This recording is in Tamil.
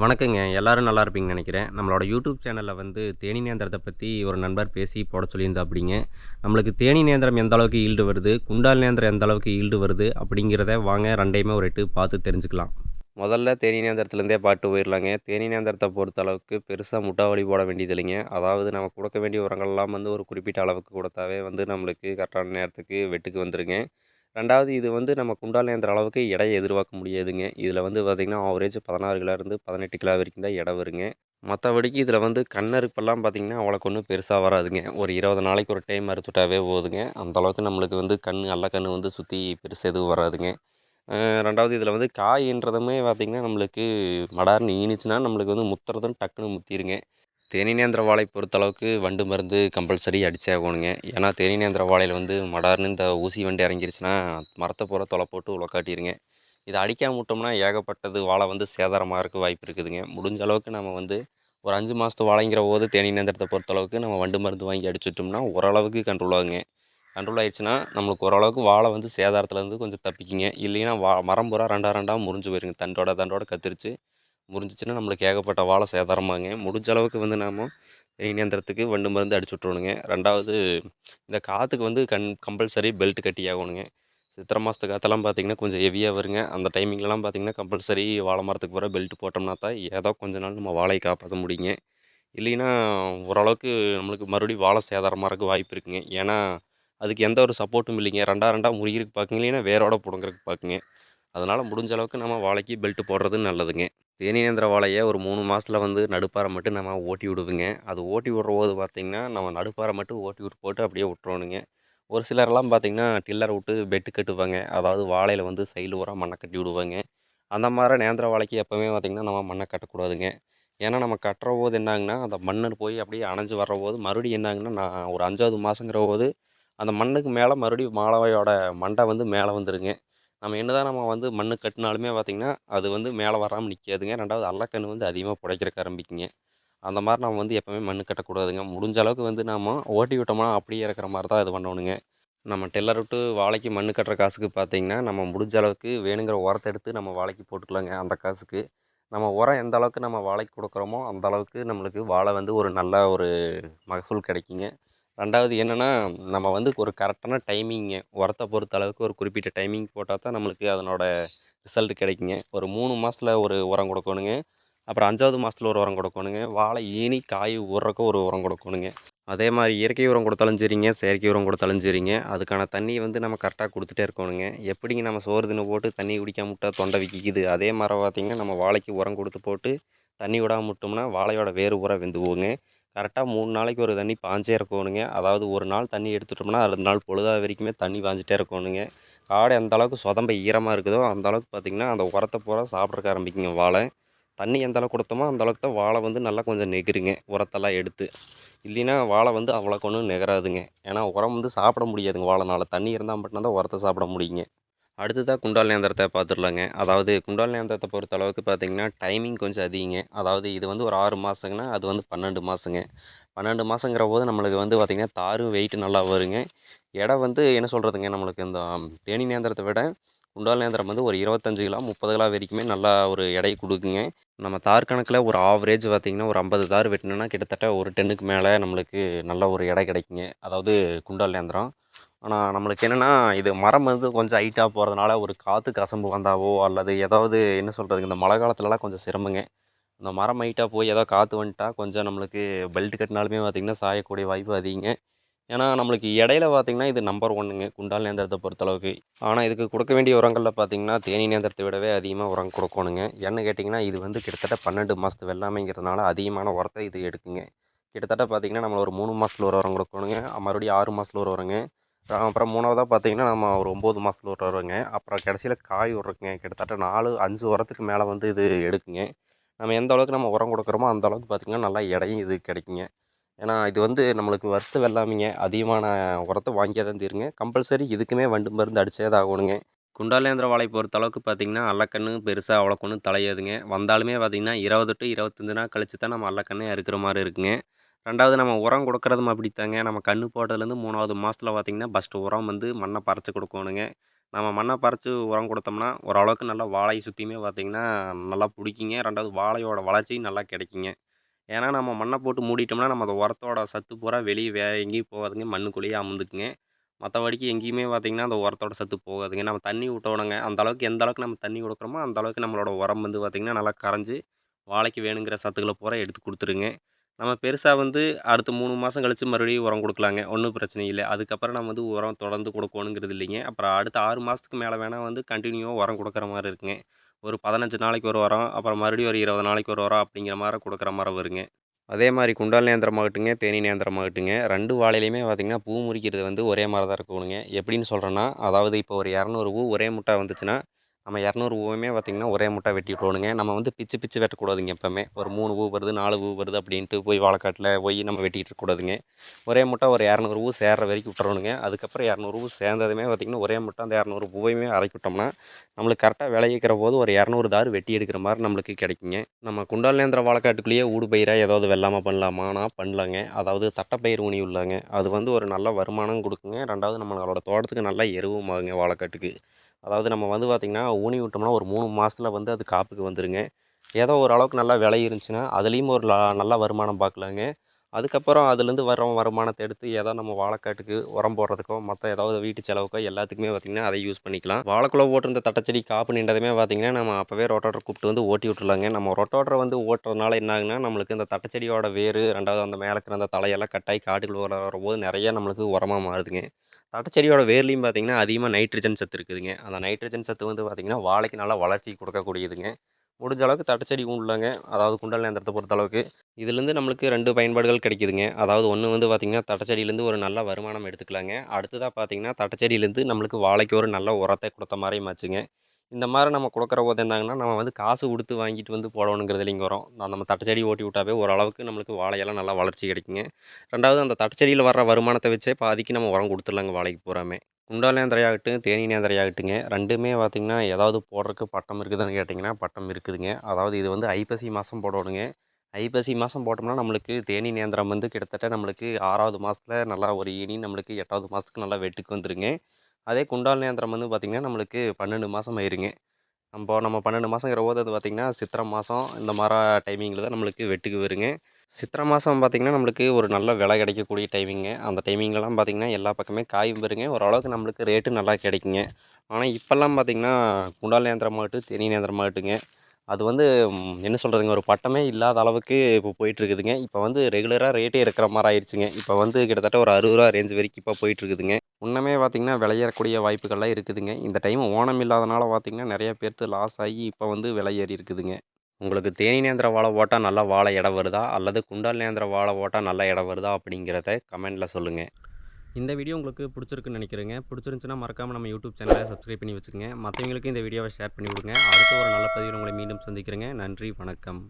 வணக்கங்க. எல்லாரும் நல்லா இருப்பீங்கன்னு நினைக்கிறேன். நம்மளோட யூடியூப் சேனலில் வந்து தேனி நேந்திரத்தை பற்றி ஒரு நண்பர் பேசி போட சொல்லியிருந்தா அப்படிங்க நம்மளுக்கு தேனி நேந்திரம் எந்த அளவுக்கு ஈல்டு வருது குண்டால் நேந்திரம் எந்த அளவுக்கு ஈல்டு வருது அப்படிங்கிறத வாங்க ரெண்டையுமே ஒரு எட்டு பார்த்து தெரிஞ்சுக்கலாம். முதல்ல தேனி நேந்திரத்துலேருந்தே பாட்டு போயிடலாங்க தேனி நேந்திரத்தை பொறுத்த அளவுக்கு பெருசாக முட்டாவளி போட வேண்டியது இல்லைங்க. அதாவது நம்ம கொடுக்க வேண்டிய உரங்கள்லாம் வந்து ஒரு குறிப்பிட்ட அளவுக்கு கொடுத்தாவே வந்து நம்மளுக்கு கரெக்டான நேரத்துக்கு வெட்டுக்கு வந்துருங்க. ரெண்டாவது இது வந்து நம்ம குண்டால் ஏந்துற அளவுக்கு எடையை எதிர்பார்க்க முடியாதுங்க. இதில் வந்து பார்த்திங்கன்னா ஆவரேஜ் பதினாறு கிலோலேருந்து பதினெட்டு கிலோ வரைக்கும் தான் எடை வருங்க. மற்றபடிக்கு இதில் வந்து கண்ணறுப்பெல்லாம் பார்த்திங்கன்னா அவ்வளோக்கு ஒன்றும் பெருசாக வராதுங்க. ஒரு இருபது நாளைக்கு ஒரு டைம் அறுத்துட்டாவே போதுங்க. அந்தளவுக்கு நம்மளுக்கு வந்து கண் அல்ல கண் வந்து சுற்றி பெருசு எதுவும் வராதுங்க. ரெண்டாவது இதில் வந்து காயின்றதுமே பார்த்திங்கன்னா நம்மளுக்கு மடார்னு ஈனுச்சுன்னா நம்மளுக்கு வந்து முத்துறதும் டக்குன்னு முத்திடுங்க தேனி நேந்திர வாழை பொறுத்தளவுக்கு வண்டு மருந்து கம்பல்சரி அடிச்சே ஆகணுங்க ஏன்னா தேனி நேந்திர வாழையில் வந்து மடார்னு இந்த ஊசி வண்டு இறங்கிருச்சுன்னா மரத்தை பூரா தொலை போட்டு உலக்காட்டிடுங்க இதை அடிக்காம விட்டோம்னா ஏகப்பட்டது வாழை வந்து சேதாரமாக இருக்க வாய்ப்பு இருக்குதுங்க. முடிஞ்ச அளவுக்கு நம்ம வந்து ஒரு அஞ்சு மாதத்து வாழைங்கிற போது தேனி நேந்திரத்தை பொறுத்தளவுக்கு நம்ம வண்டு மருந்து வாங்கி அடிச்சுட்டோம்னா ஓரளவுக்கு கண்ட்ரோல் ஆகுங்க. கண்ட்ரோல் ஆயிடுச்சுன்னா நம்மளுக்கு ஓரளவுக்கு வாழை வந்து சேதாரத்துலேருந்து கொஞ்சம் தப்பிக்குங்க. இல்லைன்னா வா மரம் பூரா ரெண்டா ரெண்டாக முறிஞ்சு போயிருங்க. தண்டோட தண்டோட கத்திரிச்சு முறிஞ்சிச்சுன்னா நம்மளுக்கு ஏகப்பட்ட வாழை சேதாரமாங்க முடிஞ்ச அளவுக்கு வந்து நாம் இணையந்திரத்துக்கு வண்டு மருந்து அடிச்சு விட்ருணுங்க ரெண்டாவது இந்த காற்றுக்கு வந்து கண் கம்பல்சரி பெல்ட் கட்டி ஆகணுங்க. சித்திரை மாதத்து காற்றெல்லாம் பார்த்திங்கன்னா கொஞ்சம் ஹெவியாக வருங்க. அந்த டைமிங்லலாம் பார்த்திங்கன்னா கம்பல்சரி வாழை மரத்துக்கு பூரா பெல்ட் போட்டோம்னா தான் ஏதோ கொஞ்ச நாள் நம்ம வாழையை காப்பாற்ற முடியுங்க. இல்லைன்னா ஓரளவுக்கு நம்மளுக்கு மறுபடியும் வாழை சேதாரமாக இருக்க வாய்ப்பு இருக்குங்க. ஏன்னா அதுக்கு எந்த ஒரு சப்போர்ட்டும் இல்லைங்க. ரெண்டா ரெண்டா முறிகிறதுக்கு பார்க்குங்க இல்லைன்னா வேரோட பிடுங்குறதுக்கு பார்க்குங்க அதனால் முடிஞ்ச அளவுக்கு நம்ம வாழைக்கு பெல்ட் போடுறது நல்லதுங்க. தேனி நேந்திர ஒரு மூணு மாதத்தில் வந்து நடுப்பாறை மட்டும் நம்ம ஓட்டி விடுவோங்க. அது ஓட்டி விடுற போது பார்த்திங்கன்னா நம்ம நடுப்பாறை மட்டும் ஓட்டி விட்டு போட்டு அப்படியே விட்றோனுங்க ஒரு சிலர்லாம் பார்த்திங்கன்னா டில்லர் விட்டு பெட்டு கட்டுவாங்க. அதாவது வாழையில் வந்து சைடு உரம் மண்ணை கட்டி விடுவாங்க. அந்த மாதிரி நேந்திர வாழைக்கு எப்போவுமே பார்த்திங்கன்னா நம்ம மண்ணை கட்டக்கூடாதுங்க. ஏன்னா நம்ம கட்டுற போது என்னாங்கன்னா அந்த மண்ணு போய் அப்படியே அணைஞ்சு வர்ற போது மறுபடியும் என்னாங்கன்னா நான் ஒரு அஞ்சாவது மாதங்கிற போது அந்த மண்ணுக்கு மேலே மறுபடியும் மாலவையோட மண்டை வந்து மேலே வந்துடுங்க நம்ம என்ன தான் நம்ம வந்து மண்ணு கட்டினாலுமே பார்த்திங்கன்னா அது வந்து மேலே வராமல் நிற்காதுங்க ரெண்டாவது அல்லக்கன்று வந்து அதிகமாக புடைக்கிறக்க ஆரம்பிக்குங்க. அந்த மாதிரி நம்ம வந்து எப்போவுமே மண் கட்டக்கூடாதுங்க. முடிஞ்ச அளவுக்கு வந்து நாம் ஓட்டி விட்டோம்னா அப்படியே இருக்கிற மாதிரி தான் இது பண்ணணுங்க. நம்ம டெல்லர் விட்டு வாழைக்கு மண் கட்டுற காசுக்கு பார்த்திங்கன்னா நம்ம முடிஞ்ச அளவுக்கு வேணுங்கிற உரத்தை எடுத்து நம்ம வாழைக்கு போட்டுக்கலாங்க அந்த காசுக்கு. நம்ம உரம் எந்த அளவுக்கு நம்ம வாழைக்கு கொடுக்குறோமோ அந்த அளவுக்கு நம்மளுக்கு வாழை வந்து ஒரு நல்ல ஒரு மகசூல் கிடைக்குங்க. ரெண்டாவது என்னென்னா நம்ம வந்து ஒரு கரெக்டான டைமிங்கு உரத்தை பொறுத்த அளவுக்கு ஒரு குறிப்பிட்ட டைமிங் போட்டால் தான் நம்மளுக்கு அதனோட ரிசல்ட் கிடைக்குங்க. ஒரு மூணு மாதத்தில் ஒரு உரம் கொடுக்கணுங்க. அப்புறம் அஞ்சாவது மாதத்துல ஒரு உரம் கொடுக்கணுங்க. வாழை ஈனி காய் ஊறுறக்கு ஒரு உரம் கொடுக்கணுங்க. அதே மாதிரி இயற்கை உரம் கொடுத்தாலும் சரிங்க செயற்கை உரம் கொடுத்தாலும் சரிங்க. அதுக்கான தண்ணியை வந்து நம்ம கரெக்டாக கொடுத்துட்டே இருக்கணுங்க. எப்படிங்க நம்ம சோறு தின்னு போட்டு தண்ணி குடிக்காம விட்டா தொண்டை விக்கிக்குது அதே மாதிரி பார்த்திங்கன்னா நம்ம வாழைக்கு உரம் கொடுத்து போட்டு தண்ணி விடாம விட்டோம்னா வாழையோட வேறு பூரா வெந்து போகுங்க கரெக்டாக மூணு நாளைக்கு ஒரு தண்ணி பாஞ்சே இருக்கணுங்க. அதாவது ஒரு நாள் தண்ணி எடுத்துட்டோம்னா ரெண்டு நாள் பொழுதா வரைக்குமே தண்ணி பாஞ்சிட்டே இருக்கணுங்க. காடு எந்த அளவுக்கு சொதம்ப ஈரமாக இருக்குதோ அந்த அளவுக்கு பார்த்திங்கன்னா அந்த உரத்தை பூரா சாப்பிட்றக்க ஆரம்பிக்குங்க வாழை. தண்ணி எந்த அளவுக்கு கொடுத்தோமோ அந்த அளவுக்கு தான் வாழை வந்து நல்லா கொஞ்சம் நெகிருங்க உரத்தெல்லாம் எடுத்து. இல்லைன்னா வாழை வந்து அவ்வளோக்கு ஒன்றும் நெகராதுங்க. ஏன்னா உரம் வந்து சாப்பிட முடியாதுங்க வாழைனால. தண்ணி இருந்தால் மட்டும்தான் உரத்தை சாப்பிட முடியுங்க. அடுத்ததாக குண்டால் நேந்திரத்தை பார்த்துடலாங்க. அதாவது குண்டால் நேந்திரத்தை பொறுத்த அளவுக்கு பார்த்திங்கன்னா டைமிங் கொஞ்சம் அதிகங்க. அதாவது இது வந்து ஒரு ஆறு மாதங்கன்னா அது வந்து பன்னெண்டு மாதங்க பன்னெண்டு மாதங்கிற போது நம்மளுக்கு வந்து பார்த்திங்கன்னா தாரும் வெயிட் நல்லா வருங்க. எடை வந்து என்ன சொல்கிறதுங்க நம்மளுக்கு இந்த தேனி நேந்திரத்தை விட குண்டால் நேந்திரம் வந்து ஒரு இருபத்தஞ்சு கிலோ முப்பது கிலோ வரைக்குமே நல்லா ஒரு எடை கொடுக்குங்க. நம்ம தார் கணக்கில் ஒரு ஆவரேஜ் பார்த்திங்கன்னா ஒரு ஐம்பது தார் வெட்டினோன்னா கிட்டத்தட்ட ஒரு டென்னுக்கு மேலே நம்மளுக்கு நல்ல ஒரு எடை கிடைக்குங்க. அதாவது குண்டால் நேந்திரம். ஆனால் நம்மளுக்கு என்னென்னா இது மரம் வந்து கொஞ்சம் ஹைட்டாக போகிறதுனால ஒரு காற்று கசம்பு வந்தாவோ அல்லது ஏதாவது என்ன சொல்கிறதுங்க இந்த மழை காலத்துலலாம் கொஞ்சம் சிரமங்க. இந்த மரம் ஹைட்டாக போய் ஏதோ காற்று வந்துட்டா கொஞ்சம் நம்மளுக்கு பெல்ட் கட்டினாலுமே பார்த்திங்கன்னா சாயக்கூடிய வாய்ப்பு அதிகங்க. ஏன்னா நம்மளுக்கு இடையில பார்த்திங்கன்னா இது நம்பர் ஒன்றுங்க குண்டால் நேந்திரத்தை பொறுத்தளவுக்கு. ஆனால் இதுக்கு கொடுக்க வேண்டிய உரங்களில் பார்த்திங்கன்னா தேனி நேந்திரத்தை விடவே அதிகமாக உரம் கொடுக்கணுங்க. ஏன்னு கேட்டிங்கன்னா இது வந்து கிட்டத்தட்ட பன்னெண்டு மாதத்து வெள்ளாமைங்கிறதுனால அதிகமான உரத்தை இது எடுக்குங்க. கிட்டத்தட்ட பார்த்திங்கன்னா நம்மளை ஒரு மூணு மாதத்தில் ஒரு உரம் கொடுக்கணுங்க. மறுபடியும் ஆறு மாதத்தில் ஒரு உரங்க. அப்புறம் மூணாவதாக பார்த்தீங்கன்னா நம்ம ஒரு ஒம்பது மாதத்துல ஒரு உரங்க அப்புறம் கடைசியில் காய் விட்றோங்க கிட்டத்தட்ட நாலு அஞ்சு உரத்துக்கு மேலே வந்து இது எடுக்குங்க. நம்ம எந்த அளவுக்கு நம்ம உரம் கொடுக்குறோமோ அந்த அளவுக்கு பார்த்திங்கன்னா நல்லா இடையும் இது கிடைக்குங்க. ஏன்னா இது வந்து நம்மளுக்கு வருத்த வெள்ளாமைங்க. அதிகமான உரத்தை வாங்கியே தான் தீருங்க. கம்பல்சரி இதுக்குமே வண்டு மருந்து அடித்தே தான் ஆகணுங்க. குண்டாலேந்திர வாழை பொறுத்த அளவுக்கு பார்த்திங்கன்னா அல்லக்கன்று பெருசாக அவ்வளோக்கு ஒன்றும் தலையாதுங்க. வந்தாலுமே பார்த்திங்கன்னா இருபது டு இருபத்தஞ்சு நாள் கழிச்சு தான் நம்ம அல்லக்கண்ணே அறுக்கிற மாதிரி இருக்குங்க. ரெண்டாவது நம்ம உரம் கொடுக்குறதும் அப்படித்தாங்க. நம்ம கன்று போட்டதுலேருந்து மூணாவது மாதத்துல பார்த்திங்கன்னா ஃபஸ்ட்டு உரம் வந்து மண்ணை பறித்து கொடுக்கணுங்க. நம்ம மண்ணை பறித்து உரம் கொடுத்தோம்னா ஓரளவுக்கு நல்லா வாழையை சுற்றியுமே பார்த்திங்கன்னா நல்லா பிடிக்குங்க. ரெண்டாவது வாழையோட வளர்ச்சியும் நல்லா கிடைக்குங்க. ஏன்னா நம்ம மண்ணை போட்டு மூடிட்டோம்னா நம்ம அந்த உரத்தோட சத்து பூரா வெளியே வேற எங்கேயும் போகாதுங்க. மண்ணுக்குள்ளேயே அமுந்துக்குங்க. மற்றபடிக்கு எங்கேயுமே பார்த்திங்கன்னா அந்த உரத்தோட சத்து போகாதுங்க. நம்ம தண்ணி விட்டோணுங்க அந்த அளவுக்கு எந்த அளவுக்கு நம்ம தண்ணி கொடுக்குறோமோ அந்த அளவுக்கு நம்மளோட உரம் வந்து பார்த்திங்கன்னா நல்லா கரைஞ்சி வாழைக்கு வேணுங்கிற சத்துக்களை பூரா எடுத்து கொடுத்துருங்க. நம்ம பெருசாக வந்து அடுத்த மூணு மாதம் கழித்து மறுபடியும் உரம் கொடுக்கலாங்க. ஒன்றும் பிரச்சனை இல்லை. அதுக்கப்புறம் நம்ம வந்து உரம் தொடர்ந்து கொடுக்கணுங்கிறது இல்லைங்க. அப்புறம் அடுத்த ஆறு மாதத்துக்கு மேலே வேணால் வந்து கண்டினியூவாக உரம் கொடுக்குற மாதிரி இருக்குங்க. ஒரு பதினஞ்சு நாளைக்கு ஒரு உரம் அப்புறம் மறுபடியும் ஒரு இருபது நாளைக்கு ஒரு உரம் அப்படிங்கிற மாதிரி கொடுக்குற மாதிரி வருங்க. அதே மாதிரி குண்டால் நேந்திரமாகட்டுங்க தேனி நேந்திரமாகட்டுங்க ரெண்டு வாழையிலையுமே பார்த்திங்கன்னா பூ முறிக்கிறது வந்து ஒரே மாதிரி தான் இருக்கணுங்க. எப்படின்னு சொல்கிறேன்னா அதாவது இப்போ ஒரு இரநூறு பூ ஒரே முட்டை வந்துச்சுன்னா நம்ம இரநூறு பூவுமே பார்த்திங்கன்னா ஒரே முட்டை வெட்டி விட்ருவோணுங்க நம்ம வந்து பிச்சு பிச்சு வெட்டக்கூடாதுங்க எப்போவுமே. ஒரு மூணு பூ வருது நாலு பூ வருது அப்படின்ட்டு போய் வாழைக்காட்டில் போய் நம்ம வெட்டிகிட்டு இருக்கக்கூடாதுங்க. ஒரே முட்டை ஒரு இரநூறு பூ சேர்ற வரைக்கும் விட்றணுங்க அதுக்கப்புறம் இரநூறு பூ சேர்ந்ததுமே பார்த்திங்கன்னா ஒரே முட்டை அந்த இரநூறு பூவையுமே அரைக்கி விட்டோம்னா நம்மளுக்கு கரெக்டாக விளைவிக்கிற போது ஒரு இரநூறு தார் வெட்டி எடுக்கிற மாதிரி நம்மளுக்கு கிடைக்குங்க. நம்ம குண்டாலேந்திர வாழைக்காட்டுக்குள்ளேயே ஊடு பயிராக ஏதாவது வெள்ளாமல் பண்ணலாமானா பண்ணலாங்க. அதாவது தட்டைப்பயிர் ஊனி உள்ளாங்க. அது வந்து ஒரு நல்ல வருமானம் கொடுக்குங்க. ரெண்டாவது நம்மளோட தோட்டத்துக்கு நல்ல எருவுமாகுங்க வாழைக்காட்டுக்கு. அதாவது நம்ம வந்து பார்த்திங்கன்னா ஊனி விட்டோம்னா ஒரு மூணு மாதத்துல வந்து அது காப்புக்கு வந்துருங்க. ஏதோ ஓரளவுக்கு நல்லா விலை இருந்துச்சுன்னா அதுலேயும் ஒரு லா நல்ல வருமானம் பார்க்கலாங்க அதுக்கப்புறம் அதுலேருந்து வர வருமானத்தை எடுத்து ஏதோ நம்ம வாழைக்காட்டுக்கு உரம் போடுறதுக்கோ மற்ற ஏதாவது வீட்டு செலவுக்கோ எல்லாத்துக்குமே பார்த்திங்கன்னா அதை யூஸ் பண்ணிக்கலாம். வாழைக்குள்ள போட்டிருந்த தட்டச்செடி காப்பு நின்றதுமே பார்த்திங்கன்னா நம்ம அப்போவே ரொட்டோட்டர் கூப்பிட்டு வந்து ஓட்டி விட்டுருலாங்க நம்ம ரொட்டோட்டரை வந்து ஓட்டுறதுனால என்ன ஆகுனா நம்மளுக்கு இந்த தட்டச்செடியோட வேறு ரெண்டாவது அந்த மேலே இருக்கிற அந்த தலையெல்லாம் கட்டாயி காட்டுக்குள்ள வர வரும்போது நிறைய நம்மளுக்கு உரமாக மாறுதுங்க. தட்டச்செடியோட வேர்லையும் பார்த்திங்கன்னா அதிகமாக நைட்ரஜன் சத்து இருக்குதுங்க. அந்த நைட்ரஜன் சத்து வந்து பார்த்திங்கன்னா வாழைக்கு நல்லா வளர்ச்சி கொடுக்கக்கூடியதுங்க. முடிஞ்ச அளவுக்கு தட்டச்செடி உள்ளங்க அதாவது குண்டல் நேந்திரத்தை பொறுத்த அளவுக்கு. இதுலேருந்து நம்மளுக்கு ரெண்டு பயன்பாடுகள் கிடைக்குதுங்க. அதாவது ஒன்று வந்து பார்த்திங்கன்னா தட்டச்செடியிலேருந்து ஒரு நல்ல வருமானம் எடுத்துக்கலாங்க. அடுத்ததாக பார்த்திங்கன்னா தட்டச்செடியிலேருந்து நம்மளுக்கு வாழைக்கு ஒரு நல்ல உரத்தை கொடுத்த மாதிரியும் ஆச்சுங்க. இந்த மாதிரி நம்ம கொடுக்குற போது என்னங்கன்னா நம்ம வந்து காசு கொடுத்து வாங்கிட்டு வந்து போடணுங்கிறது இல்லைங்க வரும் நம்ம தட்டச்செடி ஓட்டி விட்டாவே ஓரளவுக்கு நம்மளுக்கு வாழையெல்லாம் நல்லா வளர்ச்சி கிடைக்குங்க. ரெண்டாவது அந்த தட்டச்செடியில் வர்ற வருமானத்தை வச்சே பாதிக்கு நம்ம உரம் கொடுத்துடலாங்க வாழைக்கு பூராமே. குண்டால் நேந்திரையாகட்டும் தேனி நேந்திரையாகட்டுங்க. ரெண்டுமே பார்த்திங்கன்னா ஏதாவது போடுறதுக்கு பட்டம் இருக்குதுன்னு கேட்டிங்கன்னா பட்டம் இருக்குதுங்க. அதாவது இது வந்து ஐப்பசி மாதம் போடணுங்க. ஐப்பசி மாதம் போட்டோம்னா நம்மளுக்கு தேனி நேந்திரம் வந்து கிட்டத்தட்ட நம்மளுக்கு ஆறாவது மாதத்துல நல்லா ஒரு இனி நம்மளுக்கு எட்டாவது மாதத்துக்கு நல்லா வெட்டுக்கு வந்துருங்க. அதே குண்டால் நேந்திரம் வந்து பார்த்திங்கன்னா நம்மளுக்கு பன்னெண்டு மாதம் ஆயிருங்க. நம்ம நம்ம பன்னெண்டு மாதங்கிற போது அது பார்த்திங்கன்னா சித்திரை மாதம் இந்த மாதிரி டைமிங்கில் தான் நம்மளுக்கு வெட்டுக்கு வருங்க. சித்திரை மாதம் பார்த்திங்கன்னா நம்மளுக்கு ஒரு நல்ல விலை கிடைக்கக்கூடிய டைமிங்க அந்த டைமிங்லலாம் பார்த்திங்கன்னா எல்லா பக்கமே காயும் பெறுங்க ஓரளவுக்கு நம்மளுக்கு ரேட்டு நல்லா கிடைக்குங்க. ஆனால் இப்போல்லாம் பார்த்திங்கன்னா குண்டால் நேந்திரமாகட்டும் தேனி நேந்திரமாகட்டுங்க. அது வந்து என்ன சொல்கிறதுங்க ஒரு பட்டமே இல்லாத அளவுக்கு இப்போ போயிட்டுருக்குதுங்க. இப்போ வந்து ரெகுலராக ரேட்டே இருக்கிற மாதிரி ஆயிடுச்சுங்க இப்போ வந்து கிட்டத்தட்ட ஒரு அறுபது ரூபா ரேஞ்ச் வரைக்கும் இப்போ போயிட்டுருக்குதுங்க. இன்னுமே பார்த்திங்கன்னா விளையக்கூடிய வாய்ப்புகள்லாம் இருக்குதுங்க. இந்த டைம் ஓணம் இல்லாதனால பார்த்திங்கன்னா நிறைய பேர்த்து லாஸ் ஆகி இப்போ வந்து விலை ஏறி இருக்குதுங்க. உங்களுக்கு தேனி நேந்திர வாழை ஓட்டால் நல்லா வாழை இடம் வருதா? அல்லது குண்டால் நேந்திர வாழை ஓட்டால் நல்ல இடம் வருதா? அப்படிங்கிறத கமெண்டில் சொல்லுங்கள் இந்த வீடியோ உங்களுக்கு பிடிச்சிருக்குன்னு நினைக்கிறேங்க. பிடிச்சிருந்துச்சுன்னா மறக்காமல் நம்ம யூடியூப் சேனலை சப்ஸ்கிரைப் பண்ணி வச்சுக்கோங்க. மற்றவங்களுக்கு இந்த வீடியோவை ஷேர் பண்ணி கொடுங்க. அடுத்த ஒரு நல்ல பதிவில் உங்களை மீண்டும் சந்திக்கிறேங்க. நன்றி வணக்கம்.